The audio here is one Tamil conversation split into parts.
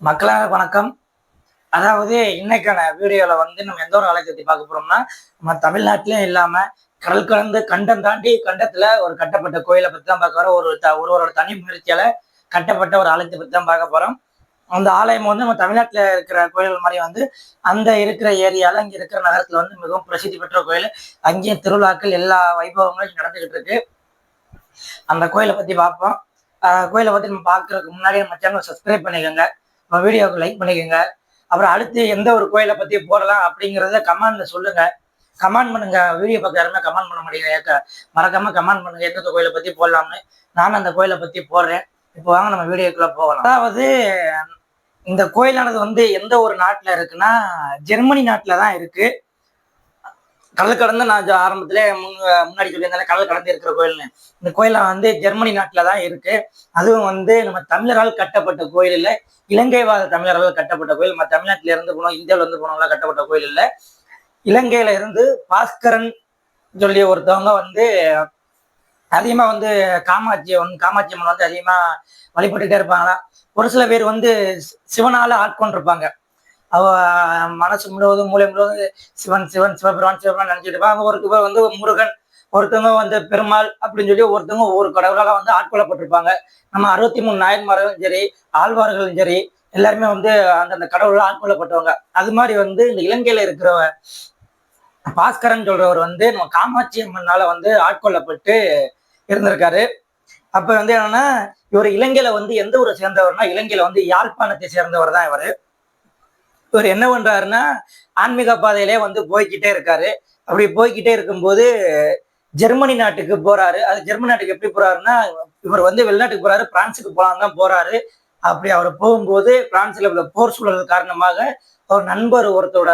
மக்களாக வணக்கம். அதாவது இன்னைக்கான வீடியோவில் வந்து நம்ம எந்த ஒரு ஆலயத்தை பார்க்க போறோம்னா நம்ம தமிழ்நாட்டிலையும் இல்லாமல் கடல் கலந்து கண்டம் தாண்டி கண்டத்தில் ஒரு கட்டப்பட்ட கோயிலை பற்றி தான் பார்க்க வரோம் ஒரு த ஒருவரோட தனி முயற்சியால் கட்டப்பட்ட ஒரு ஆலயத்தை பற்றி தான் பார்க்க போகிறோம் அந்த ஆலயம் வந்து நம்ம தமிழ்நாட்டில் இருக்கிற கோயில்கள் மாதிரி வந்து அந்த இருக்கிற ஏரியாவில் அங்கே இருக்கிற நகரத்தில் வந்து மிகவும் பிரசித்தி பெற்ற கோயில். அங்கேயும் திருவிழாக்கள் எல்லா வைபவங்களும் நடந்துகிட்டு இருக்கு. அந்த கோயிலை பற்றி பார்ப்போம். கோயிலை பற்றி நம்ம பார்க்கறதுக்கு முன்னாடி நம்ம சேனல் சப்ஸ்கிரைப் பண்ணிக்கோங்க. நம்ம வீடியோவுக்கு லைக் பண்ணிக்கோங்க. அப்புறம் அடுத்து எந்த ஒரு கோயிலை பற்றி போடலாம் அப்படிங்கிறத கமெண்ட்ல சொல்லுங்க. கமெண்ட் பண்ணுங்க. வீடியோ பார்க்க யாருமே கமெண்ட் பண்ண முடியல மறக்காம கமெண்ட் பண்ணுங்க. எந்தெந்த கோயிலை பற்றி போடலாம்னு. நானும் அந்த கோயிலை பற்றி போடுறேன். இப்போ வாங்க நம்ம வீடியோக்குள்ள போகலாம். அதாவது இந்த கோயிலானது வந்து எந்த ஒரு நாட்டில் இருக்குன்னா ஜெர்மனி நாட்டில் தான் இருக்குது கடல் கடந்து நான் ஆரம்பத்துல முன் முன்னாடி சொல்லியிருந்தேன் கடல் கடந்து இருக்கிற கோயில்னு. இந்த கோயில வந்து ஜெர்மனி நாட்டில் தான் இருக்கு. அதுவும் வந்து நம்ம தமிழரால் கட்டப்பட்ட கோயில் இல்லை. இலங்கைவாத தமிழரால் கட்டப்பட்ட கோயில். நம்ம தமிழ்நாட்டில இருந்து போனோம் இந்தியாவில இருந்து போனவங்களா கட்டப்பட்ட கோயில் இல்லை. இலங்கையில இருந்து பாஸ்கரன் சொல்லி ஒருத்தவங்க வந்து அதிகமா வந்து காமாட்சி காமாட்சி அம்மன் வந்து அதிகமா வழிபட்டுட்டே இருப்பாங்களா? ஒரு சில பேர் வந்து சி- சிவனால ஆட்கொண்டிருப்பாங்க. அவ மனசு முழுவதும் மூளை முழுவதும் சிவன் சிவன் சிவபெருமான் சிவபெருமான் நினைச்சிட்டு இருப்பாங்க ஒரு வந்து முருகன் ஒருத்தவங்க வந்து பெருமாள் அப்படின்னு சொல்லி ஒருத்தவங்க ஒவ்வொரு கடவுளாக வந்து ஆட்கொள்ளப்பட்டிருப்பாங்க. நம்ம அறுபத்தி மூணு நாயன்மார்களும் சரி ஆழ்வார்களும் சரி எல்லாருமே வந்து அந்தந்த கடவுளால் ஆட்கொள்ளப்பட்டவங்க. அது மாதிரி வந்து இந்த இலங்கையில இருக்கிற பாஸ்கரன் சொல்றவர் வந்து நம்ம காமாட்சி அம்மனால வந்து ஆட்கொள்ளப்பட்டு இருந்திருக்காரு. அப்ப வந்து என்னன்னா இவர் இலங்கையில வந்து எந்த ஊரை சேர்ந்தவர்னா இலங்கையில வந்து யாழ்ப்பாணத்தை சேர்ந்தவர் தான் இவர். இவர் என்ன பண்றாருன்னா ஆன்மீக பாதையிலே வந்து போய்க்கிட்டே இருக்காரு. அப்படி போய்க்கிட்டே இருக்கும்போது ஜெர்மனி நாட்டுக்கு போறாரு. அது ஜெர்மனி நாட்டுக்கு எப்படி போறாருன்னா இவர் வந்து வெளிநாட்டுக்கு போறாரு பிரான்ஸுக்கு போலாம் தான் போறாரு. அப்படி அவர் போகும்போது பிரான்ஸ்ல உள்ள போர் சூழல் காரணமாக அவர் நண்பர் ஒருத்தரோட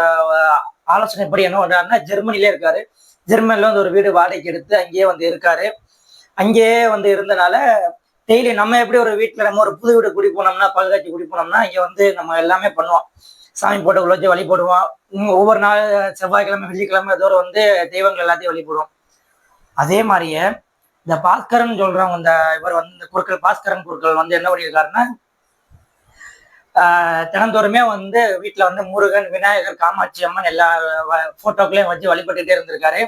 ஆலோசனை ஆலோசனைப்படி என்ன பண்றாருன்னா ஜெர்மனிலே இருக்காரு. ஜெர்மனில வந்து ஒரு வீடு வாடகைக்கு எடுத்து அங்கேயே வந்து இருக்காரு. அங்கேயே வந்து இருந்தனால டெய்லி நம்ம எப்படி ஒரு வீட்டில் நம்ம ஒரு புது வீடு குடி போனோம்னா பல்காட்சி குடி போனோம்னா இங்கே வந்து நம்ம எல்லாமே பண்ணுவோம். சாமி போட்டு உள்ள வச்சு வழிபடுவோம் ஒவ்வொரு நாள் செவ்வாய்க்கிழமை வெள்ளிக்கிழமை தோறும் வந்து தெய்வங்கள் எல்லாத்தையும் வழிபடுவோம் அதே மாதிரியே இந்த பாஸ்கரன் சொல்றவங்க இந்த இவர் வந்து இந்த குருக்கள் பாஸ்கரன் குருக்கள் வந்து என்ன பண்ணியிருக்காருன்னா தினந்தோறுமே வந்து வீட்டில் வந்து முருகன் விநாயகர் காமாட்சி அம்மன் எல்லா ஃபோட்டோக்களையும் வச்சு வழிபட்டுட்டே இருந்திருக்காரு.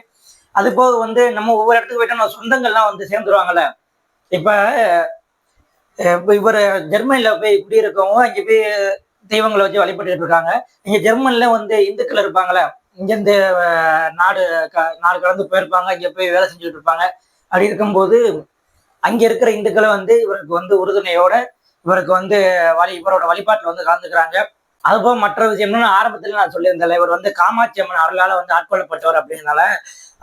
அது போக வந்து நம்ம ஒவ்வொரு இடத்துக்கு போயிட்டு நம்ம சொந்தங்கள்லாம் வந்து சேர்ந்துருவாங்கல்ல. இப்போ இப்போ இவர் ஜெர்மனியில் போய் குடியிருக்கவங்க இங்கே போய் தெய்வங்களை வச்சு வழிபட்டு இருக்காங்க. இங்கே ஜெர்மன்ல வந்து இந்துக்கள் இருப்பாங்களே இங்கேருந்து நாடு நாடு கடந்து போயிருப்பாங்க இங்க போய் வேலை செஞ்சுட்டு இருப்பாங்க. அப்படி இருக்கும்போது அங்கே இருக்கிற இந்துக்களை வந்து இவருக்கு வந்து உறுதுணையோட இவருக்கு வந்து வழி இவரோட வழிபாட்டில் வந்து கலந்துக்கிறாங்க. அதுபோக மற்ற விஷயம்னு ஆரம்பத்தில் நான் சொல்லியிருந்தேன் இவர் வந்து காமாட்சி அம்மன் அருளால வந்து ஆட்கொள்ளப்பட்டவர் அப்படிங்கிறனால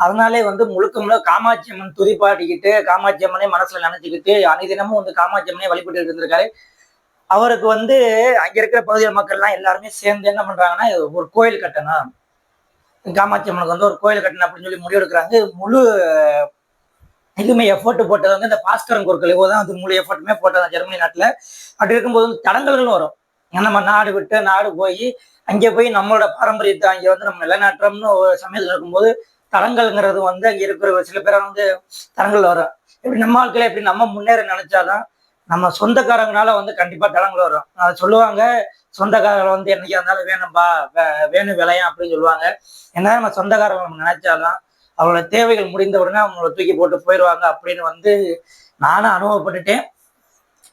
அதனாலே வந்து முழுக்க முழுக்க காமாட்சி அம்மன் துதிப்பாட்டிக்கிட்டு காமாட்சி அம்மனை மனசுல நினைச்சுக்கிட்டு அனைதினமும் வந்து காமாட்சி அம்மனை வழிபட்டு இருந்திருக்காரு. அவருக்கு வந்து அங்க இருக்கிற பகுதியில் மக்கள்லாம் எல்லாருமே சேர்ந்து என்ன பண்றாங்கன்னா ஒரு கோயில் கட்டணும். காமாட்சி அம்மனுக்கு வந்து ஒரு கோயில் கட்டணும் அப்படின்னு சொல்லி முடிவெடுக்கிறாங்க முழு இதுவுமே எஃபோர்ட் போட்டது வந்து இந்த பாஸ்கரன் குருக்கள். இவங்க தான் வந்து முழு எஃபோர்ட்டுமே போட்டது ஜெர்மனி நாட்டில். அப்படி இருக்கும்போது வந்து தடங்கல்களும் வரும். நம்ம நாடு விட்டு நாடு போய் அங்கே போய் நம்மளோட பாரம்பரியத்தை அங்கே வந்து நம்ம நிலைநாட்டுறோம்னு ஒரு சமயத்தில் இருக்கும்போது தடங்கல்ங்கிறது வந்து அங்கே இருக்கிற ஒரு சில பேர் வந்து தடங்கள் வரும். இப்படி நம்ம ஆட்களை எப்படி நம்ம முன்னேற நினைச்சாதான் நம்ம சொந்தக்காரங்கனால வந்து கண்டிப்பா தளங்கள் வரும். அதை சொல்லுவாங்க சொந்தக்காரர்கள் வந்து என்னைக்கா இருந்தாலும் வேணும்பா வேணும் விளையம் அப்படின்னு சொல்லுவாங்க. என்ன நம்ம சொந்தக்காரங்க நம்ம நினைச்சாலும் அவங்களோட தேவைகள் முடிந்த உடனே அவங்கள தூக்கி போட்டு போயிடுவாங்க அப்படின்னு வந்து நானும் அனுபவப்பட்டுட்டேன்.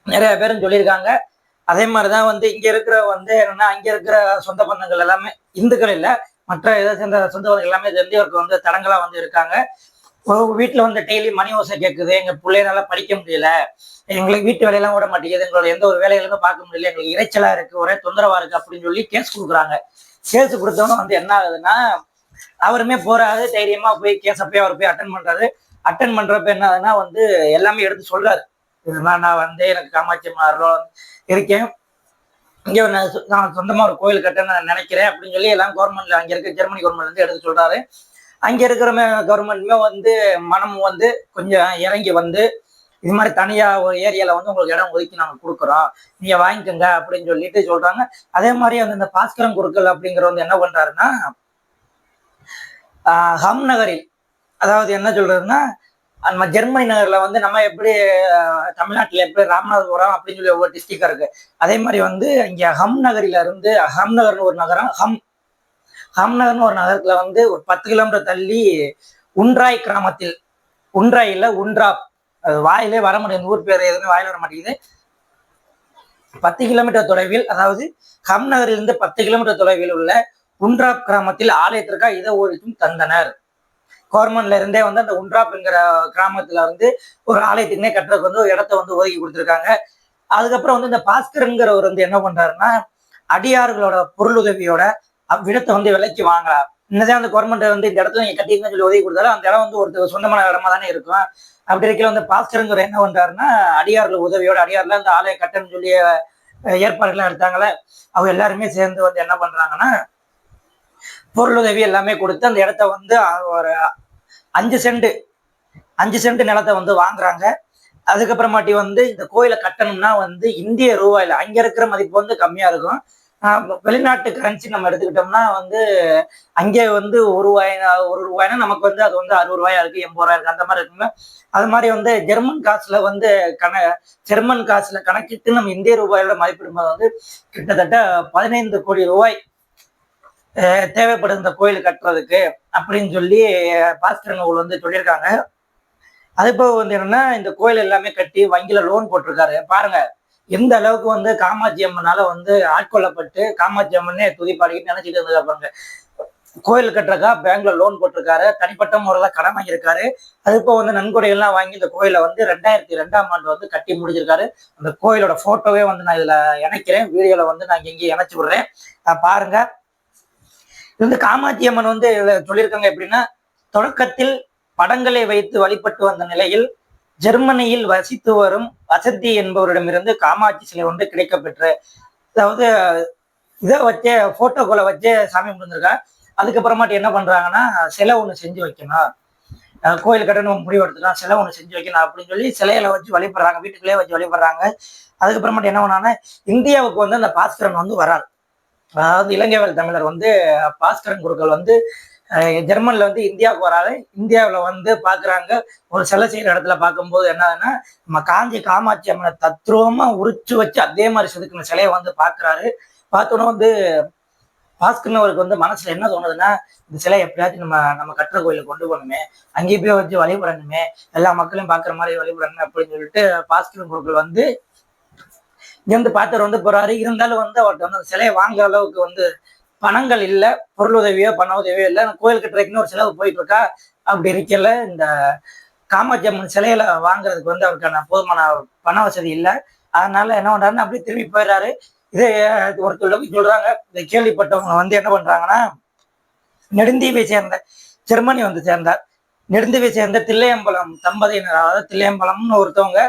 நிறைய பேரும் சொல்லியிருக்காங்க. அதே மாதிரிதான் வந்து இங்க இருக்கிற வந்து என்னன்னா அங்க இருக்கிற சொந்த பந்தங்கள் எல்லாமே இந்துக்கள் இல்ல மற்ற இதை சேர்ந்த சொந்த பந்தங்கள் எல்லாமே சேர்ந்து வந்து தடங்களா வந்து இருக்காங்க. வீட்டில் வந்து டெய்லி மணி ஓசை கேட்குது எங்கள் பிள்ளைனால படிக்க முடியல. எங்களுக்கு வீட்டு வேலையெல்லாம் ஓட மாட்டேங்குது. எங்களோட எந்த ஒரு வேலைகளுமே பார்க்க முடியல. எங்களுக்கு இறைச்சலாக இருக்கு. ஒரே தொந்தரவாக இருக்குது அப்படின்னு சொல்லி கேஸ் கொடுக்குறாங்க. கேஸ் கொடுத்தவங்க வந்து என்ன ஆகுதுன்னா அவருமே போறாரு. தைரியமா போய் கேஸை போய் அவர் போய் அட்டன் பண்றாரு. அட்டன் பண்றப்ப என்ன ஆகுதுன்னா வந்து எல்லாமே எடுத்து சொல்றாரு. இதுதான் நான் வந்து எனக்கு காமாட்சி மாறலாம் இருக்கேன். இங்கே நான் சொ- நான் சொந்தமாக ஒரு கோயில் கட்ட நான் நினைக்கிறேன். அப்படின்னு சொல்லி எல்லாம் கவர்மெண்ட்ல அங்கே இருக்க ஜெர்மனி கவர்மெண்ட்லேருந்து எடுத்து சொல்றாரு. அங்க இருக்கிற கவர்மெண்ட்மே வந்து மனம் வந்து கொஞ்சம் இறங்கி வந்து இது மாதிரி தனியா ஒரு ஏரியால வந்து உங்களுக்கு இடம் ஒதுக்கி நாங்க கொடுக்குறோம். நீங்க வாங்கிக்கோங்க அப்படின்னு சொல்லிட்டு சொல்றாங்க. அதே மாதிரி வந்து இந்த பாஸ்கரம் குருக்கள் அப்படிங்கிற வந்து என்ன பண்றாருன்னா ஹம் நகரில் அதாவது என்ன சொல்றதுன்னா நம்ம ஜெர்மனி நகர்ல வந்து நம்ம எப்படி தமிழ்நாட்டில் தமிழ்நாட்டுல எப்படி ராமநாதபுரம் அப்படின்னு சொல்லி ஒவ்வொரு டிஸ்ட்ரிக்டா இருக்கு. அதே மாதிரி வந்து இங்க ஹம் நகரில இருந்து ஹம் நகர்னு ஒரு நகரம் ஹம் ஹம்நகர்னு ஒரு நகரத்துல வந்து ஒரு பத்து கிலோமீட்டர் தள்ளி உன்ராய் கிராமத்தில் உன்ராய் இல்ல உன்ரா அது வாயிலே வர முடியாது ஊர் பேர் எதுவுமே வாயில வர மாட்டேங்குது. பத்து கிலோமீட்டர் தொலைவில் அதாவது ஹம் நகரிலிருந்து பத்து கிலோமீட்டர் தொலைவில் உள்ள உன்ராப் கிராமத்தில் ஆலயத்திற்காக இதை ஒதுக்கும் தந்தனர். கவர்மெண்ட்ல இருந்தே வந்து அந்த உன்ராப்ங்கிற கிராமத்துல வந்து ஒரு ஆலயத்துக்குனே கட்டுறதுக்கு வந்து ஒரு இடத்த வந்து ஒதுக்கி கொடுத்துருக்காங்க. அதுக்கப்புறம் வந்து இந்த பாஸ்கருங்கிறவர் வந்து என்ன பண்றாருன்னா அடியார்களோட பொருளுதவியோட அவ்விடத்தை வந்து விலைக்கு வாங்கலாம் என்னதான் அந்த கவர்மெண்ட் வந்து இந்த இடத்துல நீங்க கட்டிங்கன்னு சொல்லி உதவி கொடுத்தாலும் அந்த இடம் வந்து ஒருத்தர் சொந்தமான இடமா தானே இருக்கும். அப்படி இருக்கையில வந்து பாஸ்கருங்கிற என்ன பண்றாருன்னா அடியார்கள் உதவியோட அடியார்ல அந்த ஆலய கட்டணும்னு சொல்லி ஏற்பாடுகள்லாம் எடுத்தாங்களே அவங்க எல்லாருமே சேர்ந்து வந்து என்ன பண்றாங்கன்னா பொருளுதவி எல்லாமே கொடுத்து அந்த இடத்த வந்து ஒரு அஞ்சு சென்ட் அஞ்சு சென்ட் நிலத்தை வந்து வாங்குறாங்க. அதுக்கப்புறமாட்டி வந்து இந்த கோயிலை கட்டணும்னா வந்து இந்திய ரூபாயில அங்க இருக்கிற மதிப்பு வந்து கம்மியா இருக்கும். வெளிநாட்டு கரன்சி நம்ம எடுத்துக்கிட்டோம்னா வந்து அங்கே வந்து ஒரு ரூபாய் ஒரு ரூபாய்னா நமக்கு வந்து அது வந்து அறுபது ரூபாயா இருக்கு எண்பது ரூபாய் இருக்கு அந்த மாதிரி இருக்குங்க. அது மாதிரி வந்து ஜெர்மன் காசுல வந்து கண ஜெர்மன் காசுல கணக்கிட்டு நம்ம இந்திய ரூபாயோட மதிப்பிடும்போது வந்து கிட்டத்தட்ட பதினைந்து கோடி ரூபாய் தேவைப்படும் இந்த கோயில் கட்டுறதுக்கு அப்படின்னு சொல்லி பாஸ்கர் நூல் வந்து சொல்லியிருக்காங்க. அது போக வந்து என்னன்னா இந்த கோயில் எல்லாமே கட்டி வங்கியில லோன் போட்டிருக்காரு. பாருங்க. எந்த அளவுக்கு வந்து காமாட்சி அம்மனால வந்து ஆட்கொள்ளப்பட்டு காமாட்சி அம்மனே துதிப்பாடிக்கிட்டு நினைச்சிட்டு இருந்தது பாருங்க. கோயில் கட்டுறக்கா பேங்க்ல லோன் போட்டிருக்காரு. தனிப்பட்ட முறையில் கடன் வாங்கியிருக்காரு. அது இப்போ வந்து நன்கொடைகள்லாம் வாங்கி இந்த கோயிலை வந்து ரெண்டாயிரத்தி ரெண்டாம் ஆண்டு வந்து கட்டி முடிஞ்சிருக்காரு அந்த கோயிலோட போட்டோவே வந்து நான் இதுல இணைக்கிறேன். வீடியோல வந்து நான் இங்கே இணைச்சு விடுறேன். பாருங்க. இது வந்து காமாட்சி அம்மன் வந்து சொல்லியிருக்காங்க எப்படின்னா தொடக்கத்தில் படங்களை வைத்து வழிபட்டு வந்த நிலையில் ஜெர்மனியில் வசித்து வரும் வசந்தி என்பவரிடமிருந்து காமாட்சி சிலை ஒன்று கிடைக்கப்பெற்று அதாவது இதை வச்சு போட்டோக்களை வச்சு சாமி கும்பிட்டுருக்காங்க. அதுக்கப்புறமாட்டி என்ன பண்றாங்கன்னா சிலை ஒன்று செஞ்சு வைக்கணும். கோயில் கட்டணும் முடிவு எடுத்துக்கலாம். சிலை ஒன்று செஞ்சு வைக்கணும் அப்படின்னு சொல்லி சிலையில வச்சு வழிபடுறாங்க. வீட்டுக்குள்ளே வச்சு வழிபடுறாங்க. அதுக்கப்புறமாட்டி என்ன பண்ணாங்கன்னா இந்தியாவுக்கு வந்து அந்த பாஸ்கரன் வந்து வரார். அதாவது இலங்கைவேல் தமிழர் வந்து பாஸ்கரன் குருக்கள் வந்து ஜெர்மன்ல வந்து இந்தியாவுக்கு வராது. இந்தியாவில் வந்து பார்க்குறாங்க ஒரு சிலை செய்கிற இடத்துல பார்க்கும்போது என்னதுன்னா நம்ம காஞ்சி காமாட்சி அம்மனை தத்ரூபமா உரிச்சு வச்சு அதே மாதிரி செதுக்கின சிலையை வந்து பார்க்குறாரு பார்த்தோன்னே வந்து பாஸ்கர்னவருக்கு வந்து மனசுல என்ன தோணுதுன்னா இந்த சிலை எப்படியாச்சும் நம்ம நம்ம கட்டுற கோயிலுக்கு கொண்டு போகணுமே அங்கேயே போய் வச்சு வழிபடணுமே எல்லா மக்களையும் பார்க்குற மாதிரி வழிபடணும் அப்படின்னு சொல்லிட்டு பாஸ்கரன் குருக்கள் வந்து இங்கேருந்து பார்த்தவர் வந்து போறாரு. இருந்தாலும் வந்து அவர்கிட்ட வந்து அந்த சிலையை வாங்குற அளவுக்கு வந்து பணங்கள் இல்லை பொருள் உதவியோ பண உதவியோ இல்லை. கோயில் கட்டுறதுக்குன்னு ஒரு செலவு போயிட்டு இருக்கா அப்படி இருக்கல இந்த காமாஜம்மன் சிலையில வாங்குறதுக்கு வந்து அவருக்கான போதுமான பண வசதி இல்லை. அதனால என்ன பண்றாருன்னு அப்படியே திரும்பி போயிடுறாரு. இதே ஒருத்தர் சொல்றாங்க இதை கேள்விப்பட்டவங்க வந்து என்ன பண்றாங்கன்னா நெடுந்தீவை சேர்ந்த ஜெர்மனி வந்து சேர்ந்தார். நெடுந்தீவை சேர்ந்த தில்லையம்பலம் தம்பதியினர் அதாவது தில்லையம்பலம்னு ஒருத்தவங்க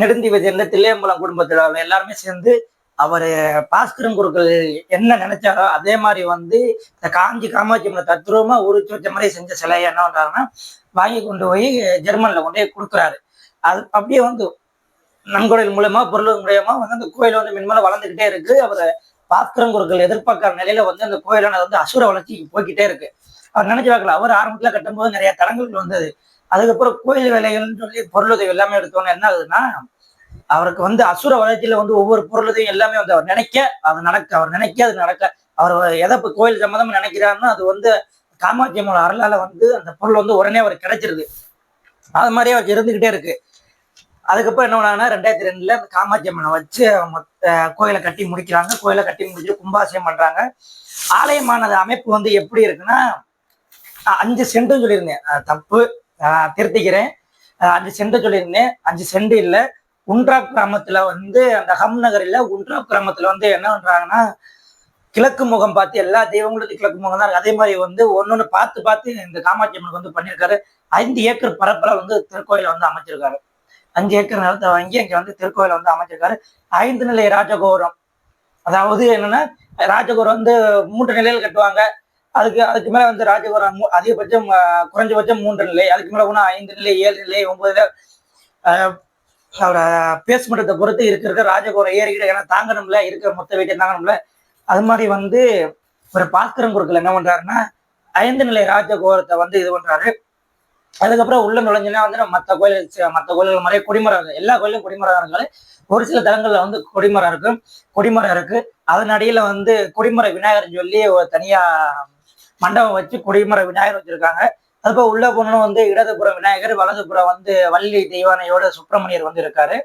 நெடுந்தீவை சேர்ந்த தில்லையம்பலம் குடும்பத்தில் எல்லாருமே சேர்ந்து அவர் பாஸ்கரன் குருக்கள் என்ன நினைச்சாரோ அதே மாதிரி வந்து இந்த காஞ்சி காமாட்சி அம்மனை தத்ரூபமா உரிச்சு வச்ச மாதிரி செஞ்ச சிலையை என்ன பண்றாருன்னா வாங்கி கொண்டு போய் ஜெர்மன்ல கொண்டு போய் கொடுக்குறாரு. அது அப்படியே வந்து நன்கொடைகள் மூலயமா பொருள் மூலயமா வந்து அந்த கோயில் வந்து மின்மேல வளர்ந்துகிட்டே இருக்கு. அவர் பாஸ்கரன் குருக்கள் எதிர்பார்க்கிற நிலையில வந்து அந்த கோயிலானது வந்து அசுர வளர்ச்சிக்கு போய்கிட்டே இருக்கு. அவர் நினைச்சு பார்க்கல. அவர் ஆரம்பத்துல கட்டும்போது நிறைய தடங்கள் வந்தது. அதுக்கப்புறம் கோயில் வேலைகள்னு சொல்லி பொருளுதவி எல்லாமே எடுத்தோன்னு என்ன ஆகுதுன்னா அவருக்கு வந்து அசுர வளர்ச்சியில வந்து ஒவ்வொரு பொருளுதையும் எல்லாமே வந்து அவர் நினைக்க அது நடக்க அவர் நினைக்க அது நடக்க. அவர் எதை கோயில் சம்மந்தமா நினைக்கிறாருன்னா அது வந்து காமாட்சி அம்மன் அருளால வந்து அந்த பொருள் வந்து உடனே அவருக்கு கிடைச்சிருது. அது மாதிரியே அவருக்கு இருந்துகிட்டே இருக்கு. அதுக்கப்புறம் என்ன பண்ணாங்கன்னா ரெண்டாயிரத்தி ரெண்டுல அந்த காமாட்சி அம்மனை வச்சு மொத்த கோயிலை கட்டி முடிக்கிறாங்க. கோயிலை கட்டி முடிச்சுட்டு கும்பாசியம் பண்றாங்க. ஆலயமானது அமைப்பு வந்து எப்படி இருக்குன்னா அஞ்சு சென்ட்னு சொல்லியிருந்தேன். தப்பு திருத்திக்கிறேன். அஞ்சு சென்ட் சொல்லியிருந்தேன். அஞ்சு சென்ட் இல்லை. உன்ட்ராப் கிராமத்துல வந்து அந்த ஹம் நகரில் உன்ட்ராப் கிராமத்துல வந்து என்ன பண்றாங்கன்னா கிழக்கு முகம் பார்த்து எல்லா தெய்வங்களுக்கும் கிழக்கு முகம் தான் அதே மாதிரி வந்து ஒன்னொன்னு பார்த்து பார்த்து இந்த காமாட்சி அம்மனுக்கு வந்து பண்ணியிருக்காரு. ஐந்து ஏக்கர் பரப்புல வந்து திருக்கோயிலை வந்து அமைச்சிருக்காரு. அஞ்சு ஏக்கர் நிலத்தை வாங்கி அங்க வந்து திருக்கோயில வந்து அமைச்சிருக்காரு. ஐந்து நிலை ராஜகோபுரம். அதாவது என்னன்னா ராஜகோபுரம் வந்து மூன்று நிலையில் கட்டுவாங்க. அதுக்கு அதுக்கு மேல வந்து ராஜகோபுரம் அதிகபட்சம் குறைஞ்சபட்சம் மூன்று நிலை அதுக்கு மேல ஒன்றும் ஐந்து நிலை ஏழு நிலை ஒன்பது நிலை ஆஹ், அவரோட பேஸ்மெண்ட்டை பொறுத்து இருக்க இருக்க ராஜகோபுரம் ஏறிக்கிட்டு ஏன்னா தாங்கணும்ல இருக்கிற மொத்த வீட்டை தாங்கணும்ல. அது மாதிரி வந்து ஒரு பாஸ்கரம் குருக்கள் என்ன பண்றாருன்னா ஐந்து நிலை ராஜகோரத்தை வந்து இது பண்றாரு. அதுக்கப்புறம் உள்ள நுழைஞ்சுன்னா வந்து மற்ற கோயில் மற்ற கோயில்கள் மறைய கொடிமரம் எல்லா கோயிலும் கொடிமரம் இருந்தாலும் ஒரு சில தலங்களில் வந்து கொடிமரம் இருக்கு கொடிமரம் இருக்கு. அதன் அடியில வந்து கொடிமர விநாயகர் சொல்லி ஒரு தனியா மண்டபம் வச்சு கொடிமர விநாயகர் வச்சிருக்காங்க. அதுபோல் உள்ள போனோம் வந்து இடதுபுறம் விநாயகர் வலதுபுறம் வந்து வள்ளி தெய்வானையோட சுப்பிரமணியர் வந்து இருக்காரு.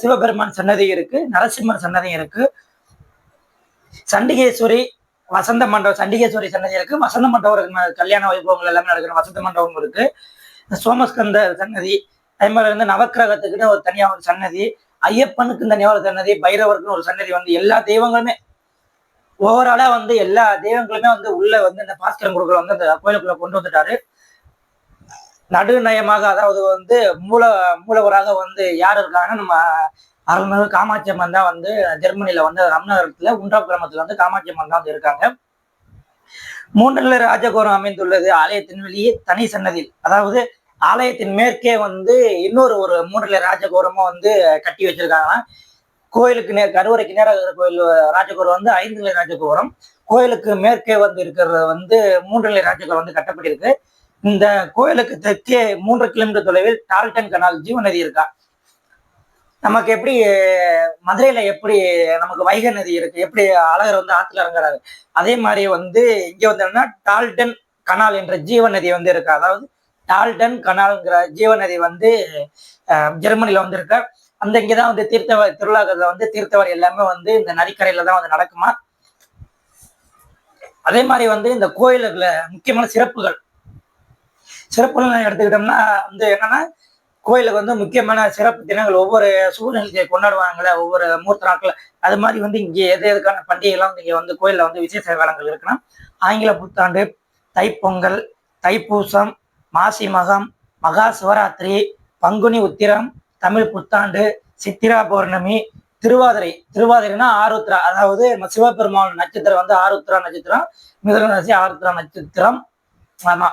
சிவபெருமான் சன்னதி இருக்கு நரசிம்மர் சன்னதி இருக்கு. சண்டிகேஸ்வரி வசந்த மண்டபம் சண்டிகேஸ்வரி சன்னதி இருக்கு. வசந்த மண்டபம் கல்யாண வைபவங்கள் எல்லாமே நடக்கிற வசந்த மண்டபம் இருக்கு. சோமஸ்கந்த சன்னதி அதே மாதிரி வந்து நவக்கிரகத்துக்குன்னு ஒரு தனியா ஒரு சன்னதி ஐயப்பனுக்கு தனியா ஒரு சன்னதி பைரவருக்குன்னு ஒரு சன்னதி வந்து எல்லா தெய்வங்களுமே ஓவராலா வந்து எல்லா தெய்வங்களுமே வந்து உள்ள வந்து இந்த பாஸ்கரன் குருக்கள் வந்து அந்த கோயிலுக்குள்ள கொண்டு வந்துட்டாரு. நடுநயமாக அதாவது வந்து மூல மூலவராக வந்து யார் இருக்காங்கன்னா நம்ம அருள்மிகு காமாட்சி அம்மன் தான் வந்து ஜெர்மனியில வந்து ரம்நகரத்துல உண்டா கிராமத்துல வந்து காமாட்சி அம்மன் தான் வந்து இருக்காங்க. மூன்றநிலை ராஜகோரம் அமைந்துள்ளது. ஆலயத்தின் வெளியே தனி சன்னதியில். அதாவது ஆலயத்தின் மேற்கே வந்து இன்னொரு ஒரு மூன்றிலை ராஜகோரமும் வந்து கட்டி வச்சிருக்காங்கன்னா கோயிலுக்கு நேர் கருவறைக்கு நேராக இருக்கிற கோயில் ராஜகோரம் வந்து ஐந்து நிலை ராஜகோரம் கோயிலுக்கு மேற்கே வந்து இருக்கிறது வந்து மூன்று நிலை ராஜகோரம் வந்து கட்டப்பட்டிருக்கு. இந்த கோயிலுக்கு தெற்கே மூன்று கிலோமீட்டர் தொலைவில் டால்டன் கனால் ஜீவநதி இருக்கா? நமக்கு எப்படி மதுரையில எப்படி நமக்கு வைகை நதி இருக்கு? எப்படி அழகர் வந்து ஆத்துல இறங்குறாரு? அதே மாதிரி வந்து இங்க வந்து டால்டன் கனால் என்ற ஜீவ நதி வந்து இருக்கு. அதாவது டால்டன் கனால்ங்கிற ஜீவநதி வந்து ஜெர்மனில வந்து இருக்கு அந்த இங்கதான் வந்து தீர்த்தவர் திருவிழாக்கத்துல வந்து தீர்த்தவர் எல்லாமே வந்து இந்த நதிக்கரையில தான் வந்து நடக்குமா? அதே மாதிரி வந்து இந்த கோயிலுக்குள்ள முக்கியமான சிறப்புகள். சிறப்புகள் எடுத்துக்கிட்டோம்னா வந்து என்னன்னா கோயிலுக்கு வந்து முக்கியமான சிறப்பு தினங்கள் ஒவ்வொரு சுப நிகழ்ச்சியை கொண்டாடுவாங்கல்ல ஒவ்வொரு மூர்த்த நாட்கள். அது மாதிரி வந்து இங்கே எது எதுக்கான பண்டிகைலாம் வந்து இங்கே வந்து கோயிலில் வந்து விசேஷ காலங்கள் இருக்குன்னா ஆங்கில புத்தாண்டு தைப்பொங்கல் தைப்பூசம் மாசி மகம் மகா சிவராத்திரி பங்குனி உத்திரம் தமிழ் புத்தாண்டு சித்திரா பௌர்ணமி திருவாதிரை. திருவாதிரைனா ஆருத்ரா. அதாவது நம்ம சிவபெருமான் நட்சத்திரம் வந்து ஆருத்ரா நட்சத்திரம் மிதுன ராசி ஆருத்ரா நட்சத்திரம். ஆமா.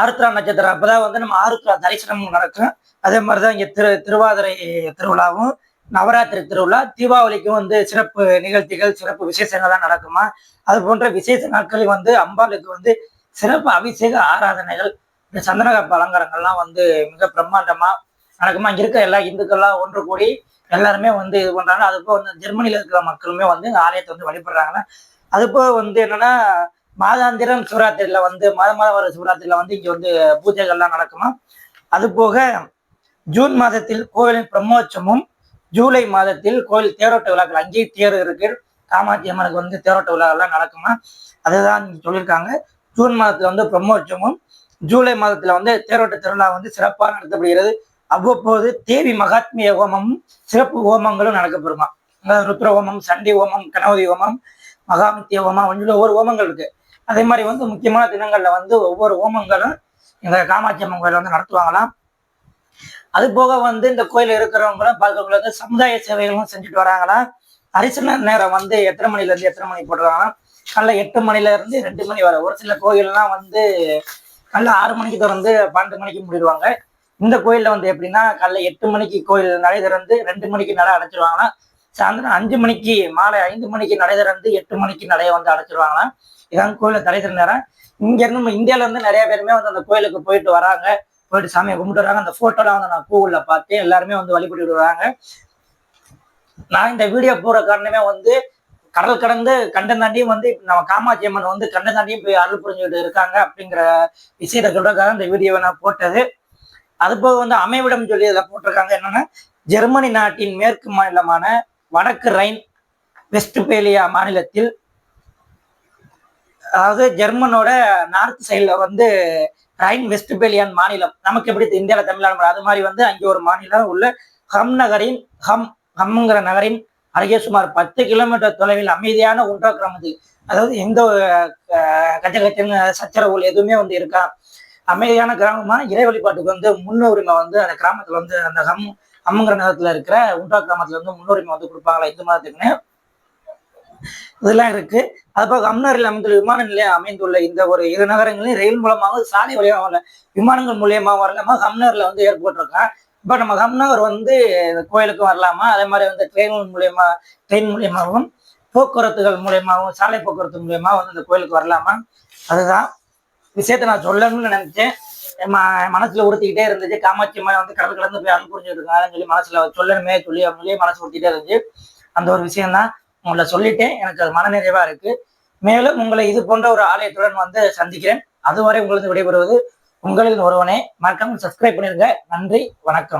ஆருத்ரா நட்சத்திரம். அப்பதான் வந்து நம்ம ஆருத்ரா தரிசனமும் நடக்கும். அதே மாதிரிதான் இங்க திரு திருவாதிரை திருவிழாவும் நவராத்திரி திருவிழா தீபாவளிக்கும் வந்து சிறப்பு நிகழ்ச்சிகள் சிறப்பு விசேஷங்கள்லாம் நடக்குமா? அது போன்ற விசேஷ நாட்களில் வந்து அம்பாளுக்கு வந்து சிறப்பு அபிஷேக ஆராதனைகள் இந்த சந்தனகப்ப அலங்காரங்கள்லாம் வந்து மிக பிரம்மாண்டமா நடக்குமா? இங்க இருக்க எல்லா இந்துக்கள்லாம் ஒன்று கூடி எல்லாருமே வந்து இது பண்றாங்க. அது போக வந்து ஜெர்மனியில் இருக்கிற மக்களுமே வந்து இந்த ஆலயத்தை வந்து வழிபடுறாங்க. அது போக வந்து என்னன்னா மாதாந்திரம் சிவராத்திரியில வந்து மாத மாதம் வர சிவராத்திரியில வந்து இங்க வந்து பூஜைகள்லாம் நடக்குமா? அது போக ஜூன் மாதத்தில் கோவிலின் பிரம்மோற்சமும் ஜூலை மாதத்தில் கோயில் தேரோட்ட விழாக்கள் அங்கேயும் தேர் இருக்கு. காமாட்சி அம்மனுக்கு வந்து தேரோட்ட விழாக்கள்லாம் நடக்குமா? அதுதான் சொல்லியிருக்காங்க. ஜூன் மாதத்துல வந்து பிரம்மோற்சமும் ஜூலை மாதத்துல வந்து தேரோட்ட திருவிழா வந்து சிறப்பாக நடத்தப்படுகிறது. அவ்வப்போது தேவி மகாத்மிய ஹோமமும் சிறப்பு ஹோமங்களும் நடக்கப்படுமா ருத்ர ஹோமம் சண்டி ஹோமம் கணவதி ஹோமம் மகாமித்திய ஹோமம் ஒவ்வொரு ஹோமங்கள் இருக்கு. அதே மாதிரி வந்து முக்கியமான தினங்களில் வந்து ஒவ்வொரு ஹோமங்களும் இந்த காமாட்சி அம்மன் கோயில் வந்து நடத்துவாங்களாம். அது போக வந்து இந்த கோயில் இருக்கிறவங்களும் பார்க்கறவங்களும் வந்து சமுதாய சேவைகளும் செஞ்சுட்டு வராங்களாம். அரிசன நேரம் வந்து எத்தனை மணில இருந்து எத்தனை மணி போடுறாங்கன்னா காலைல எட்டு மணில இருந்து ரெண்டு மணி வரை. ஒரு சில கோயில்லாம் வந்து காலைல ஆறு மணிக்கு திறந்து பன்னெண்டு மணிக்கு முடிடுவாங்க. இந்த கோயில்ல வந்து எப்படின்னா காலைல எட்டு மணிக்கு கோயில் நடை திறந்து ரெண்டு மணிக்கு நடை அடைச்சிருவாங்களாம். சாயந்தரம் அஞ்சு மணிக்கு மாலை ஐந்து மணிக்கு நடை திறந்து எட்டு மணிக்கு நடையை வந்து அடைச்சிருவாங்களாம். இதான் கோயில தலை திறந்த இங்கேருந்து இங்க இருந்து நம்ம இந்தியால இருந்து நிறைய பேருமே வந்து அந்த கோயிலுக்கு போயிட்டு வராங்க. போயிட்டு சாமியை கும்பிட்டு வராங்க. அந்த போட்டோலாம் வந்து நான் கூகுள்ல பார்த்தேன் எல்லாருமே வந்து வழிபட்டு வராங்க நான் இந்த வீடியோ போற காரணமே வந்து கடல் கடந்து கண்டம் தாண்டியும் வந்து நம்ம காமாட்சி அம்மன் வந்து கண்டம் தாண்டியும் போய் அருள் புரிஞ்சுக்கிட்டு இருக்காங்க அப்படிங்கிற விஷயத்தை சொல்றதுக்காக இந்த வீடியோவை நான் போட்டது. அது போக வந்து அமைவிடம் சொல்லி இதில் போட்டிருக்காங்க என்னன்னா ஜெர்மனி நாட்டின் மேற்கு மாநிலமான வடக்கு ரைன் வெஸ்ட்பேலியா மாநிலத்தில் அதாவது ஜெர்மனோட நார்த் சைடில் வந்து ரைன் வெஸ்ட்பேலியான் மாநிலம். நமக்கு எப்படி இந்தியாவில் தமிழ்நாடு அது மாதிரி வந்து அங்கே ஒரு மாநிலம் உள்ள ஹம் நகரின் ஹம் ஹம்ங்கிற நகரின் அருகே சுமார் பத்து கிலோமீட்டர் தொலைவில் அமைதியான ஒன்றா கிராமத்தில் அதாவது எந்த அஹ், கச்ச கச்சன்னு சச்சரவுகள் எதுவுமே வந்து இருக்கா? அமைதியான கிராமமான இறை வழிபாட்டுக்கு வந்து முன்னுரிமை வந்து அந்த கிராமத்துல வந்து அந்த ஹம் ஹம்ங்கிற நகரத்துல இருக்கிற உண்டா கிராமத்துல வந்து முன்னுரிமை வந்து கொடுப்பாங்களா? இந்து மதத்துக்குன்னு இதெல்லாம் இருக்கு. அதுபோக அம்னாரில் அமைந்துள்ள விமான நிலையம் அமைந்துள்ள இந்த ஒரு இரு நகரங்களையும் ரயில் மூலமாக சாலை வழியாக வரல விமானங்கள் மூலியமாக வரலாமா. ஹம்னரில் வந்து ஏர்போர்ட் இருக்கேன் இப்போ நம்ம ஹம்னவர் வந்து கோயிலுக்கும் வரலாமா? அதே மாதிரி வந்து ட்ரெயின் மூலியமா ட்ரெயின் மூலியமாகவும் போக்குவரத்துகள் மூலியமாகவும் சாலை போக்குவரத்து மூலியமா வந்து இந்த கோயிலுக்கு வரலாமா? அதுதான் விஷயத்த நான் சொல்லணும்னு நினைச்சேன். ம- மனசுல உறுத்திக்கிட்டே இருந்துச்சு. காமாட்சி மாதிரி வந்து கடல் கடந்து போய் அருள் புரிஞ்சுருக்காங்கன்னு சொல்லி மனசுல சொல்லணுமே சொல்லி அவங்களே மனசு உறுத்திட்டே இருந்துச்சு. அந்த ஒரு விஷயம் தான் உங்களை சொல்லிட்டேன். எனக்கு அது மனநிறைவா இருக்கு. மேலும் உங்களை இது போன்ற ஒரு ஆலயத்துடன் வந்து சந்திக்கிறேன். அதுவரை உங்களுக்கு விடைபெறுவது உங்களின் ஒருவனே. மறக்காமல் சப்ஸ்கிரைப் பண்ணிருங்க. நன்றி. வணக்கம்.